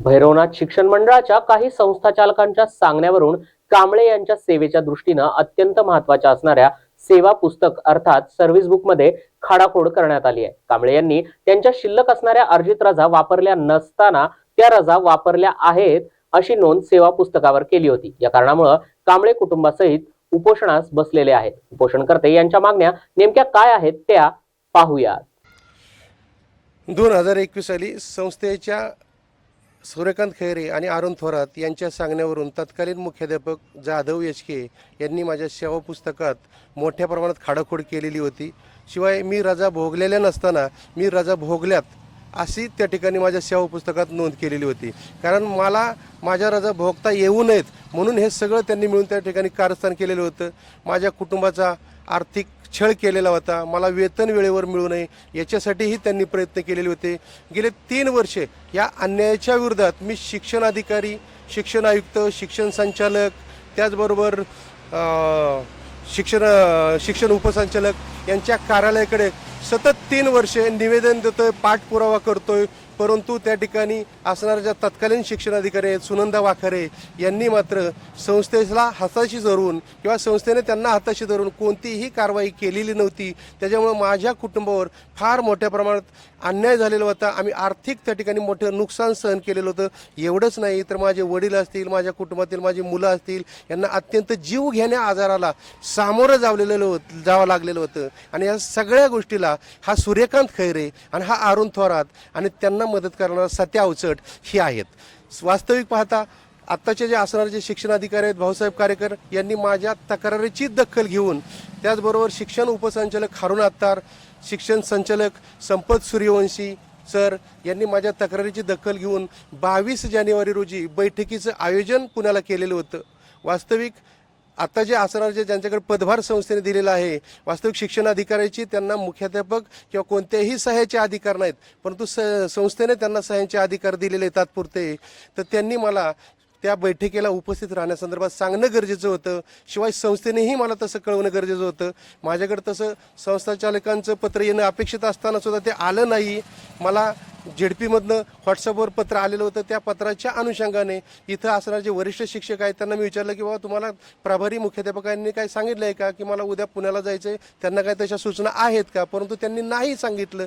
भैरवनाथ शिक्षण मंडळाच्या काही संस्थाचालकांच्या सांगण्यावरून कांबळे यांच्या सेवेच्या दृष्टीनं अत्यंत महत्त्वाच्या असणाऱ्या सेवा पुस्तक अर्थात सर्व्हिस बुकमध्ये खाडाखोड करण्यात आली आहे. कांबळे यांनी त्यांच्या शिल्लक असणाऱ्या अर्जित रजा वापरल्या नसताना त्या रजा वापरल्या आहेत अशी नोंद सेवा पुस्तकावर केली होती. या कारणामुळे कांबळे कुटुंबासहित उपोषणास बसलेले आहेत. उपोषणकर्ते यांच्या मागण्या नेमक्या काय आहेत त्या पाहूया दोन हजार एकवीस साली संस्थेच्या सूर्यकांत खैरे आणि अरुण थोरात यांच्या सांगण्यावरून तत्कालीन मुख्याध्यापक जाधव एच यांनी माझ्या सेवा पुस्तकात मोठ्या प्रमाणात खाडाखोड केलेली होती. शिवाय मी रजा भोगलेल्या नसताना मी रजा भोगल्यात अशी त्या ठिकाणी माझ्या सेवा पुस्तकात नोंद केलेली होती. कारण मला माझ्या रजा भोगता येऊ नयेत म्हणून हे सगळं त्यांनी मिळून त्या ठिकाणी कारस्थान केलेलं होतं. माझ्या कुटुंबाचा आर्थिक छळ केलेला होता. मला वेतन वेळेवर मिळू नये याच्यासाठीही त्यांनी प्रयत्न केलेले होते. गेले तीन वर्षे या अन्यायाच्या विरोधात मी शिक्षण अधिकारी शिक्षण आयुक्त शिक्षण संचालक त्याचबरोबर शिक्षण शिक्षण उपसंचालक यांच्या कार्यालयाकडे सतत तीन वर्षे निवेदन देतोय पाठपुरावा करतोय परंतु त्या ठिकाणी असणाऱ्या ज्या तत्कालीन शिक्षणाधिकारी आहेत सुनंदा वाखरे यांनी मात्र संस्थेला हाताशी धरून किंवा संस्थेने त्यांना हाताशी धरून कोणतीही कारवाई केलेली नव्हती. त्याच्यामुळे माझ्या कुटुंबावर फार मोठ्या प्रमाणात अन्याय झालेला होता. आम्ही आर्थिक त्या ठिकाणी मोठं नुकसान सहन केलेलं होतं. एवढंच नाही तर माझे वडील असतील माझ्या कुटुंबातील माझी मुलं असतील यांना अत्यंत जीव घेण्या आजाराला सामोरं जावलेलं होत जावं लागलेलं होतं. आणि या सगळ्या गोष्टीला हा सूर्यकांत खैरे आणि हा अरुण थोरात आणि त्यांना मदत करणारा सत्या अवचट ही आहेत. वास्तविक पाहता आत्ताचे जे असणारे जे शिक्षण अधिकारी आहेत भाऊसाहेब कारेकर यांनी माझ्या तक्रारीची दखल घेऊन त्याचबरोबर शिक्षण उपसंचालक हारुण अत्तार शिक्षण संचालक संपत सूर्यवंशी सर यांनी माझ्या तक्रारीची दखल घेऊन बावीस जानेवारी रोजी बैठकीचं आयोजन पुण्याला केलेलं होतं. वास्तविक आता जे आसरार जे ज्यांच्याकडे पदभार संस्थेने दिलेला आहे वास्तविक शिक्षण अधिकाऱ्याची त्यांना मुख्याध्यापक किंवा कोणत्याही सह्याचे अधिकार नाहीत परंतु स संस्थेने त्यांना सह्यांचे अधिकार दिलेले आहेत तात्पुरते. तर त्यांनी मला त्या बैठकीला उपस्थित राहण्यासंदर्भात सांगणं गरजेचं होतं. शिवाय संस्थेनेही मला तसं कळवणं गरजेचं होतं. माझ्याकडे तसं संस्थाचालकांचं पत्र येणं अपेक्षित असताना सुद्धा ते आलं नाही. मला झेडपीमधनं व्हॉट्सअपवर पत्र आलेलं होतं. त्या पत्राच्या अनुषंगाने इथं असणारे जे वरिष्ठ शिक्षक आहेत त्यांना मी विचारलं की बाबा तुम्हाला प्रभारी मुख्याध्यापकांनी काय सांगितलं आहे का की मला उद्या पुण्याला जायचं आहे त्यांना काय तशा सूचना आहेत का? परंतु त्यांनी नाही सांगितलं.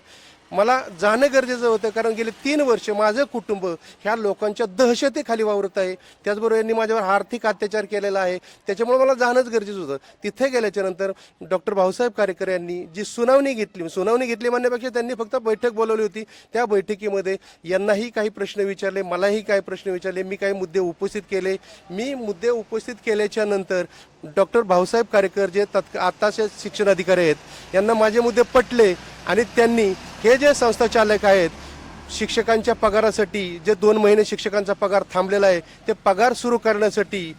मला जाणं गरजेचं होतं कारण गेले तीन वर्ष माझं कुटुंब ह्या लोकांच्या दहशतीखाली वावरत आहे. त्याचबरोबर यांनी माझ्यावर आर्थिक अत्याचार केलेला आहे. त्याच्यामुळे मला जाणंच गरजेचं होतं. तिथे गेल्याच्यानंतर डॉक्टर भाऊसाहेब कारेकर यांनी जी सुनावणी घेतली सुनावणी घेतली म्हणण्यापेक्षा त्यांनी फक्त बैठक बोलवली होती. त्या बैठकीमध्ये यांनाही काही प्रश्न विचारले मलाही काही प्रश्न विचारले मी काही मुद्दे उपस्थित केले. मी मुद्दे उपस्थित केल्याच्यानंतर डॉक्टर भाऊसाहेब कारेकर जे तत् आत्ताचे शिक्षण अधिकारी आहेत यांना माझे मुद्दे पटले आणि त्यांनी हे जे संस्थाचालक आहेत शिक्षकांच्या पगारासाठी जे दोन महिने शिक्षकांचा पगार थांबलेला आहे ते पगार सुरू करण्यासाठी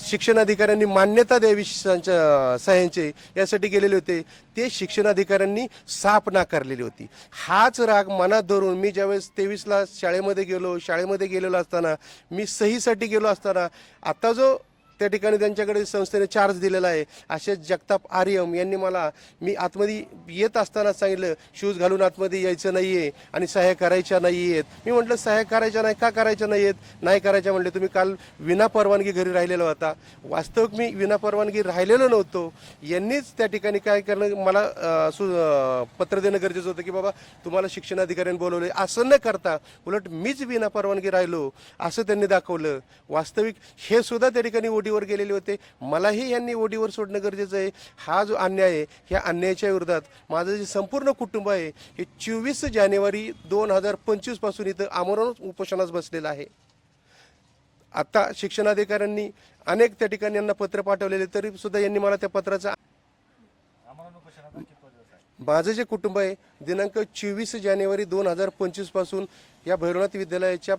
शिक्षण अधिकाऱ्यांनी मान्यता द्यावी सह्यांचे यासाठी गेलेले होते. ते शिक्षण अधिकाऱ्यांनी साप नाकारलेली होती. हाच राग मनात धरून मी ज्यावेळेस तेवीसला शाळेमध्ये गेलो शाळेमध्ये गेलेलो असताना मी सहीसाठी गेलो असताना आता जो त्या ठिकाणी त्यांच्याकडे संस्थेने चार्ज दिलेला आहे. असे जगताप आर्यम यांनी मला मी आतमध्ये येत असताना सांगितलं शूज घालून आतमध्ये यायचं नाही आहे आणि सहाय्य करायच्या नाही आहेत मी म्हटलं सहाय्य करायच्या नाही? का करायच्या नाही आहेत नाही करायच्या म्हटले तुम्ही काल विना परवानगी घरी राहिलेला होता. वास्तविक मी विना परवानगी राहिलेलो नव्हतो. यांनीच त्या ठिकाणी काय करणं मला सु पत्र देणं गरजेचं होतं की बाबा तुम्हाला शिक्षणाधिकाऱ्यांनी बोलवले असं न करता उलट मीच विना परवानगी राहिलो असं त्यांनी दाखवलं. वास्तविक हे सुद्धा त्या ठिकाणी ओढीवर गेलेले होते. मलाही यांनी ओढीवर सोडणं गरजेचं आहे. हा जो अन्याय आहे ह्या अन्यायाच्या विरोधात माझं जे संपूर्ण कुटुंब आहे हे चोवीस जानेवारी दोन हजार पंचवीसपासून इथं आमरण उपोषणास बसलेलं आहे. आता शिक्षणाधिकाऱ्यांनी अनेक त्या ठिकाणी यांना पत्र पाठवलेले तरी सुद्धा यांनी मला त्या पत्राचा माझं जे कुटुंब आहे दिनांक चोवीस जानेवारी दोन हजार पंचवीसपासून या भैरवनाथ विद्यालयाच्या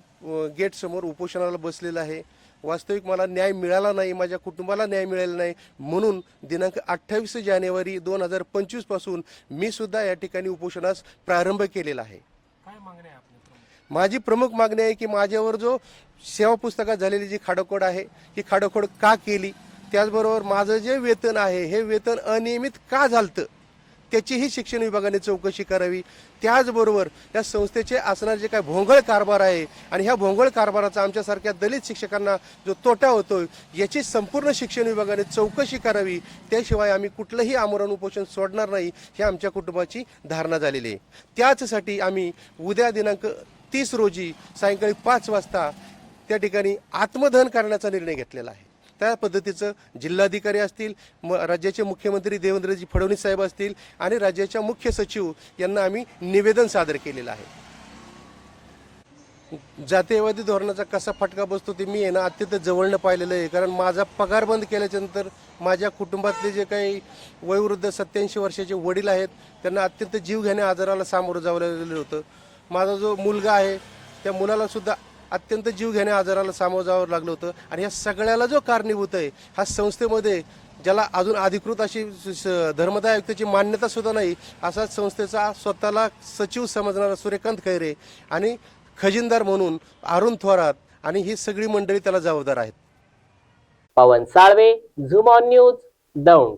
गेटसमोर उपोषणाला बसलेलं आहे. वास्तविक मला न्याय मिळाला नाही माझ्या कुटुंबाला न्याय मिळाला नाही. म्हणून दिनांक अठ्ठावीस जानेवारी दोन हजार पंचवीसपासून मी सुद्धा या ठिकाणी उपोषणास प्रारंभ केलेला आहे? माझी प्रमुख मागणी आहे की माझ्यावर जो सेवा पुस्तकात झालेली जी खाडोखोड आहे ही खाडोखोड का केली? त्याचबरोबर माझं जे वेतन आहे हे वेतन अनियमित का झालतं? त्याचीही शिक्षण विभागाने चौकशी करावी. त्याचबरोबर या संस्थेचे असणारे जे काय भोंगळ कारभार आहे आणि ह्या भोंगळ कारभाराचा आमच्यासारख्या दलित शिक्षकांना जो तोटा होतो याची संपूर्ण शिक्षण विभागाने चौकशी करावी. त्याशिवाय आम्ही कुठलंही आमरण उपोषण सोडणार नाही ही आमच्या कुटुंबाची धारणा झालेली आहे. त्याचसाठी आम्ही उद्या दिनांक तीस रोजी सायंकाळी पाच वाजता त्या ठिकाणी आत्मदहन करण्याचा निर्णय घेतलेला आहे. त्या पद्धतीचं जिल्हाधिकारी असतील म राज्याचे मुख्यमंत्री देवेंद्रजी फडणवीस साहेब असतील आणि राज्याच्या मुख्य सचिव यांना आम्ही निवेदन सादर केलेलं आहे. जातीयवादी धोरणाचा कसा फटका बसतो ते मी आहे ना अत्यंत जवळनं पाहिलेलं आहे. कारण माझा पगार बंद केल्याच्यानंतर माझ्या कुटुंबातले जे काही वयोवृद्ध सत्याऐंशी वर्षाचे वडील आहेत त्यांना अत्यंत जीवघेण्या आजाराला सामोरं जावं लागलेलं होतं. माझा जो मुलगा आहे त्या मुलालासुद्धा अत्यंत जीवघेण्या आजाराला सामोरं जावं लागलं होतं. आणि या सगळ्याला जो कारणीभूत आहे हा संस्थेमध्ये ज्याला अजून अधिकृत अशी धर्मदाय आयुक्ताची मान्यता सुद्धा नाही असा संस्थेचा स्वतःला सचिव समजणारा सूर्यकांत खैरे आणि खजिनदार म्हणून अरुण थोरात आणि ही सगळी मंडळी त्याला जबाबदार आहेत. पवन साळवे झुम ऑन न्यूज दौंड.